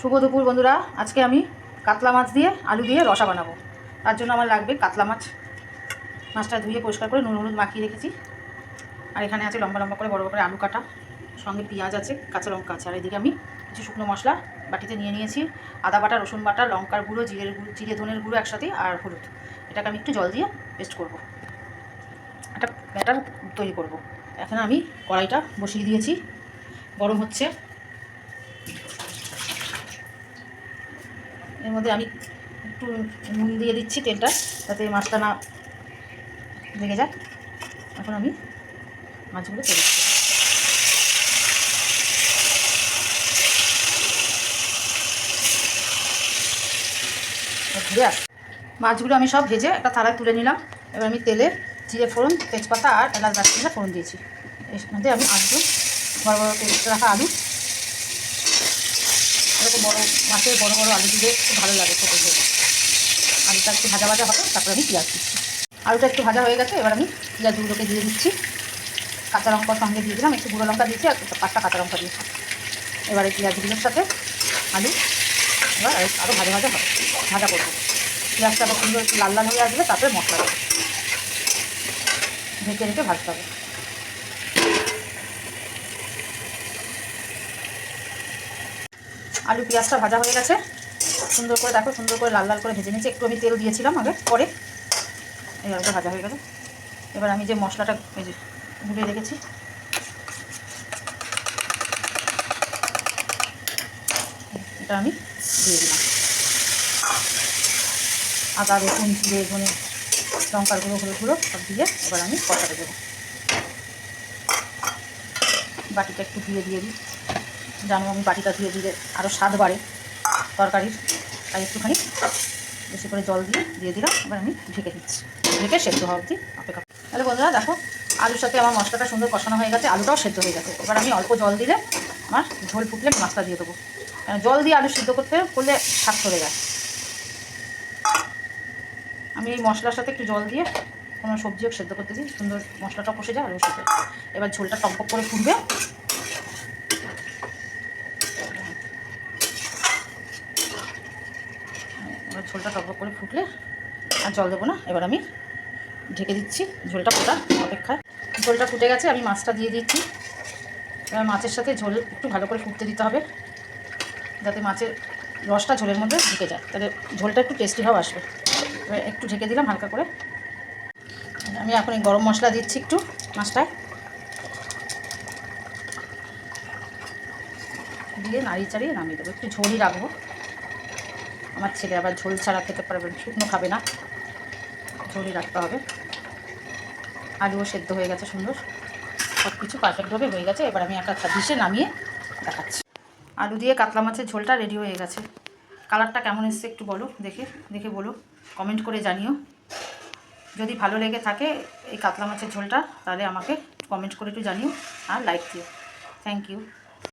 শুভ দুপুর, বন্ধুরা। আজকে আমি কাতলা মাছ দিয়ে, আলু দিয়ে রসা বানাবো। তার জন্য আমার লাগবে কাতলা মাছ। মাছটা ধুয়ে পরিষ্কার করে নুন হলুদ মাখিয়ে রেখেছি। আর এখানে আছে লম্বা লম্বা করে বড় করে আলু কাটা। সঙ্গে পেঁয়াজ আছে, কাঁচা লঙ্কা আছে। আর এদিকে আমি কিছু শুকনো মশলা বাটিতে নিয়ে নিয়েছি। আদা বাটা, রসুন বাটা, লঙ্কার গুঁড়ো, জিরের গুঁড়ো, জিরে ধনের গুঁড়ো একসাথে আর হলুদ। এটাকে আমি একটু জল দিয়ে পেস্ট করব। একটা ব্যাটার তৈরি করব। এখন আমি কড়াইটা বসিয়ে দিয়েছি। গরম হচ্ছে। এর মধ্যে আমি একটু নুন দিয়ে দিচ্ছি তেলটা যাতে মাছটা না লেগে যায় এখন আমি মাছগুলো তেলে দিচ্ছি। মাছগুলো আমি সব ভেজে একটা থালায় তুলে নিলাম। এবার আমি তেলে জিরে ফোড়ন, তেজপাতা আর এলাচ দারচিনিটা ফোড়ন দিয়েছি। এর মধ্যে আমি আলু, বড় বড় রাখা আলু এরকম বড়ো মাছের বড় বড় আলু দিলে খুব ভালো লাগে খেতে খেতে। আলুটা একটু ভাজা ভাজা হবে, তারপরে আমি পেঁয়াজ দিচ্ছি। আলুটা একটু ভাজা হয়ে গেছে, এবার আমি পেঁয়াজগুলোকে দিয়ে দিচ্ছি। কাঁচা লঙ্কার সঙ্গে দিয়ে দিলাম, একটু গুঁড়ো লঙ্কা দিয়েছি আর পাঁচটা কাঁচা লঙ্কা দিয়েছি। এবার পেঁয়াজগুলোর সাথে আলু এবার আরও ভাজা ভাজা হবে, ভাজা করব। পেঁয়াজটা সুন্দর লাল লাল হয়ে আসবে, তারপরে মশলা দেবো। ঢেকে রেখে ভাজতে হবে। আলু পেঁয়াজটা ভাজা হয়ে গেছে। সুন্দর করে দেখো, সুন্দর করে লাল লাল করে ভেজে নিয়েছি। একটু আমি তেল দিয়েছিলাম আগে, পরে এই আলুটা ভাজা হয়ে গেছে। এবার আমি যে মশলাটা এই যে রেখেছি। এটা আমি দিয়ে দিলাম। আদা, রসুন, জিরে, ধনে লঙ্কার গুঁড়ো, হলুদ গুঁড়ো সব দিয়ে এবার আমি কষাতে দেবো। বাটিটা একটু দিয়ে দিয়ে দিই। জানো আমি বাটিটা ধুয়ে দিলে আরও স্বাদ বাড়ে তরকারির। তাই একটুখানি বেশি করে জল দিয়ে দিয়ে দিলাম। এবার আমি ঢেকে দিচ্ছি। ঢেকে সেদ্ধ হওয়া অবধি অপেক্ষা। তাহলে বন্ধুরা, দেখো, আলুর সাথে আমার মশলাটা সুন্দর কষানো হয়ে গেছে, আলুটাও সেদ্ধ হয়ে গেছে। এবার আমি অল্প জল দিলে আমার ঝোল ফুটলে মাছটা দিয়ে দেবো। কারণ জল দিয়ে আলু সিদ্ধ করতে করলে স্বাদ চলে যায়। আমি এই মশলার সাথে একটু জল দিয়ে কোনো সবজিও সেদ্ধ করতে দিই। সুন্দর মশলাটা কষে যায় আলু সেদ্ধ এবার ঝোলটা টকবক করে ফুটবে। এবার ঝোলটা টকবক করে ফুটলে আর জল দেবো না, এবার আমি ঢেকে দিচ্ছি ঝোলটা ফোটার অপেক্ষায়। ঝোলটা ফুটে গেছে, আমি মাছটা দিয়ে দিচ্ছি। এবার মাছের সাথে ঝোল একটু ভালো করে ফুটতে দিতে হবে, যাতে মাছের রসটা ঝোলের মধ্যে ঢুকে যায়, তাহলে ঝোলটা একটু টেস্টি ভাব আসবে। এবার একটু ঢেকে দিলাম হালকা করে। আমি এখন এই গরম মশলা দিচ্ছি একটু মাছটায়। দিয়ে নাড়িয়ে চাড়িয়ে নামিয়ে দেবো, একটু ঝোলই রাখব। আমার ছেলে আবার ঝোল ছাড়া খেতে পারবে শুকনো খাবে না। ঝোলই রাখতে হবে। আলুও সেদ্ধ হয়ে গেছে সুন্দর। সব কিছু পারফেক্টভাবে হয়ে গেছে। এবার আমি একটা ডিশে নামিয়ে দেখাচ্ছি। আলু দিয়ে কাতলা মাছের ঝোলটা রেডি হয়ে গেছে। কালারটা কেমন এসছে একটু বলো, দেখে দেখে বলো। কমেন্ট করে জানিও। যদি ভালো লেগে থাকে এই কাতলা মাছের ঝোলটা, তাহলে আমাকে কমেন্ট করে একটু জানিও আর লাইক দিও। Thank you